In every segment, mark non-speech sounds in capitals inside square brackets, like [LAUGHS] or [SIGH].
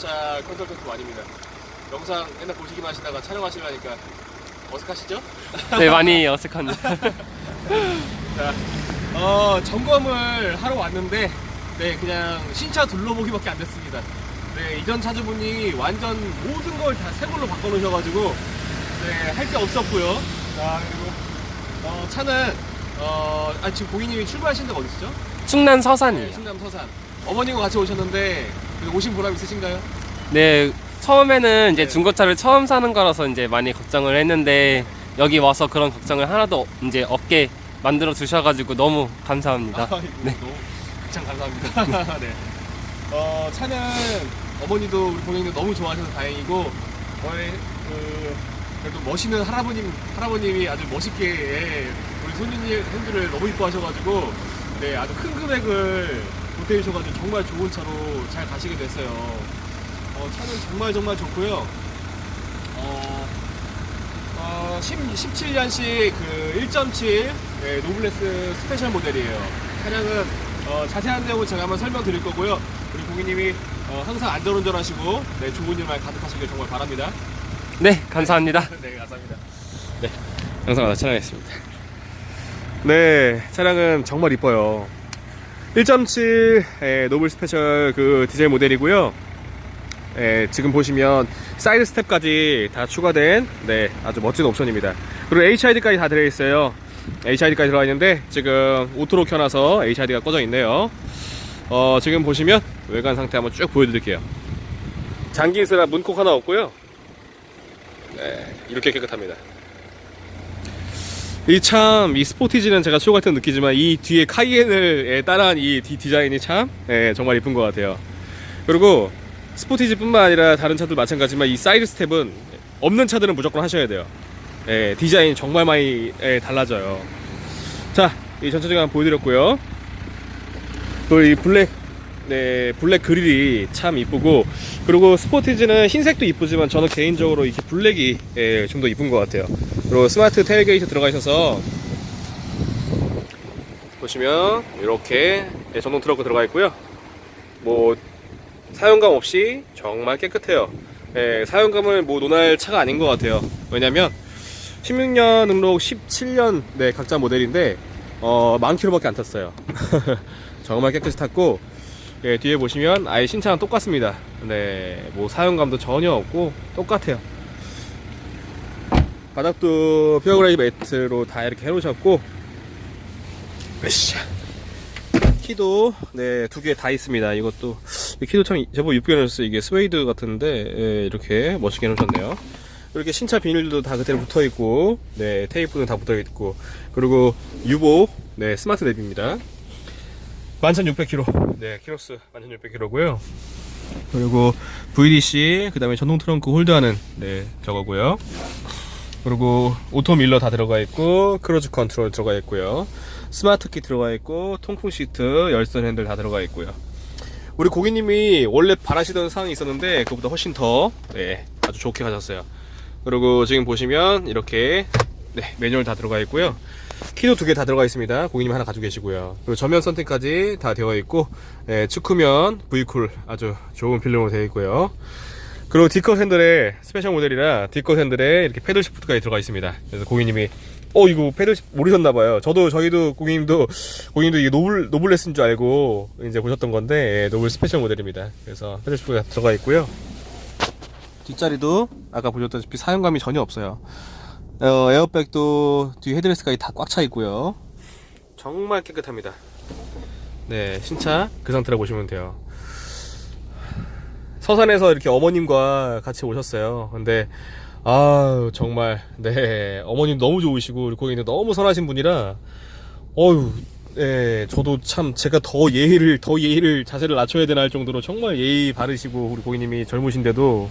전기차 컨설턴트 아닙니다. 영상 맨날 보시기만 하시다가 촬영하시려니까 어색하시죠? 네, 많이 어색합니다. [LAUGHS] 자, 어, 점검을 하러 왔는데, 네, 그냥 신차 둘러보기밖에 안 됐습니다. 네, 이전 차주분이 완전 모든 걸 다 새 걸로 바꿔놓으셔가지고, 네, 할 게 없었고요. 자, 그리고, 어, 차는, 어, 아, 지금 고객님이 출발하신 데가 어디시죠? 충남 네, 서산이에요. 충남 서산. 어머님과 같이 오셨는데, 오신 보람 있으신가요? 네, 처음에는 이제 네. 중고차를 처음 사는 거라서 이제 많이 걱정을 했는데 여기 와서 그런 걱정을 하나도 이제 없게 만들어 주셔가지고 너무 감사합니다. 아이고, 네. 너무 참 감사합니다. [LAUGHS] 네. 어, 차는 어머니도 우리 고객님 너무 좋아하셔서 다행이고, 저희 그, 그래도 멋있는 할아버님, 할아버님이 아주 멋있게 예, 우리 손님, 손주를 너무 이뻐하셔가지고, 네, 아주 큰 금액을 보태주셔가지고 정말 좋은 차로 잘 가시게 됐어요. 어, 차는 정말 정말 좋고요. 어, 어, 17년식 그 1.7 네, 노블레스 스페셜 모델이에요. 차량은 어, 자세한 내용은 제가 한번 설명드릴 거고요. 우리 고객님이 어, 항상 안전운전하시고 네, 좋은 일만 가득하시길 정말 바랍니다. 네, 감사합니다. [LAUGHS] 네, 감사합니다. 영상 하나 촬영했습니다. 네, 차량은 정말 이뻐요. 1.7 예, 노블 스페셜 그 디젤 모델이고요. 예, 지금 보시면 사이드 스텝까지 다 추가된 네, 아주 멋진 옵션입니다. 그리고 HID까지 다 들어있어요. HID까지 들어가 있는데 지금 오토로 켜놔서 HID가 꺼져 있네요. 어, 지금 보시면 외관 상태 한번 쭉 보여드릴게요. 장기스라 문콕 하나 없고요. 네, 이렇게 깨끗합니다. 이참이 스포티지는 제가 쇼 같은 느끼지만 이 뒤에 카이엔을 예, 따라한 이 디, 디자인이 참 예, 정말 이쁜 것 같아요. 그리고 스포티지뿐만 아니라 다른 차들 마찬가지지만 이 사이드 스텝은 없는 차들은 무조건 하셔야 돼요. 예, 디자인 정말 많이 예, 달라져요. 자, 이 전체적으로 한번 보여드렸고요. 또 이 블랙 네, 블랙 그릴이 참 이쁘고 그리고 스포티지는 흰색도 이쁘지만 저는 개인적으로 이렇게 블랙이 예, 좀 더 이쁜 것 같아요. 그리고 스마트 테일게이트 들어가 있어서 보시면 이렇게 예, 전동 트렁크 들어가 있고요. 뭐 사용감 없이 정말 깨끗해요. 예, 사용감을 뭐 논할 차가 아닌 것 같아요. 왜냐면 16년 등록 17년 네, 각자 모델인데 어, 만 킬로밖에 안 탔어요. [LAUGHS] 정말 깨끗이 탔고 예, 뒤에 보시면 아예 신차랑 똑같습니다. 네, 뭐 사용감도 전혀 없고 똑같아요. 바닥도 피어그레이 매트로 다 이렇게 해놓으셨고 으쌰. 키도 네 두 개 다 있습니다. 이것도 이 키도 참 제법 이쁘게 해놓으셨어요. 이게 스웨이드 같은데 예, 이렇게 멋있게 해놓으셨네요. 이렇게 신차 비닐도 다 그대로 붙어 있고 네 테이프는 다 붙어 있고 그리고 유보 네 스마트 랩입니다. 11,600km. 네, 키로스 11,600km고요. 그리고 VDC, 그 다음에 전동 트렁크 홀드하는 네 저거고요. 그리고 오토 밀러 다 들어가 있고 크루즈 컨트롤 들어가 있고요. 스마트 키 들어가 있고 통풍 시트, 열선 핸들 다 들어가 있고요. 우리 고객님이 원래 바라시던 사항이 있었는데 그보다 훨씬 더 네, 아주 좋게 가셨어요. 그리고 지금 보시면 이렇게 네, 매뉴얼 다 들어가 있고요. 키도 두 개 다 들어가 있습니다. 고객님 하나 가지고 계시고요. 그리고 전면 선택까지 다 되어 있고, 예, 측후면 V쿨 아주 좋은 필름으로 되어 있고요. 그리고 D컷 핸들에 스페셜 모델이라 D컷 핸들에 이렇게 패들 시프트까지 들어가 있습니다. 그래서 고객님이 어 이거 패들 시- 모르셨나봐요. 저도 저희도 고객님도 고객님도 이게 노블 노블레스인 줄 알고 이제 보셨던 건데 예, 노블 스페셜 모델입니다. 그래서 패들 시프트가 들어가 있고요. 뒷자리도 아까 보셨다시피 사용감이 전혀 없어요. 어, 에어백도 뒤 헤드레스까지 다 꽉 차 있고요. 정말 깨끗합니다. 네, 신차 그 상태로 보시면 돼요. 서산에서 이렇게 어머님과 같이 오셨어요. 근데 아 정말 네 어머님 너무 좋으시고 우리 고객님 너무 선하신 분이라 어유 네 저도 참 제가 더 예의를 더 예의를 자세를 낮춰야 되나 할 정도로 정말 예의 바르시고 우리 고객님이 젊으신데도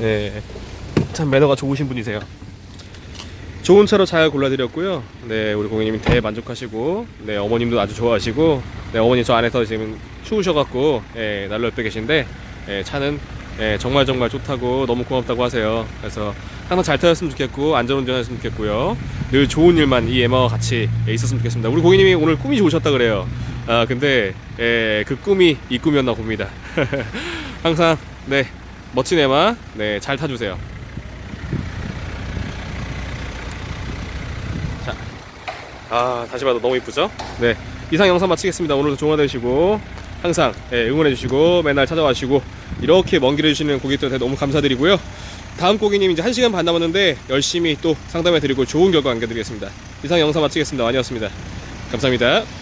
네참 매너가 좋으신 분이세요. 좋은 차로 잘 골라드렸고요. 네, 우리 고객님이 대만족하시고, 네, 어머님도 아주 좋아하시고, 네, 어머니 저 안에서 지금 추우셔갖고, 예, 난로 옆에 계신데, 예, 차는 예, 정말 정말 좋다고 너무 고맙다고 하세요. 그래서 항상 잘 타셨으면 좋겠고, 안전운전 했으면 좋겠고요. 늘 좋은 일만 이 에마와 같이 예, 있었으면 좋겠습니다. 우리 고객님이 오늘 꿈이 좋으셨다 그래요. 아 근데 예, 그 꿈이 이 꿈이었나 봅니다. [LAUGHS] 항상 네 멋진 에마 네잘 타주세요. 자, 아 다시 봐도 너무 이쁘죠? 네 이상 영상 마치겠습니다. 오늘도 좋은 하루 되시고 항상 예, 응원해주시고 맨날 찾아와주시고 이렇게 먼 길을 주시는 고객들한테 너무 감사드리고요. 다음 고객님 이제 1시간 반 남았는데 열심히 또 상담해드리고 좋은 결과 안겨드리겠습니다. 이상 영상 마치겠습니다. 완이었습니다. 감사합니다.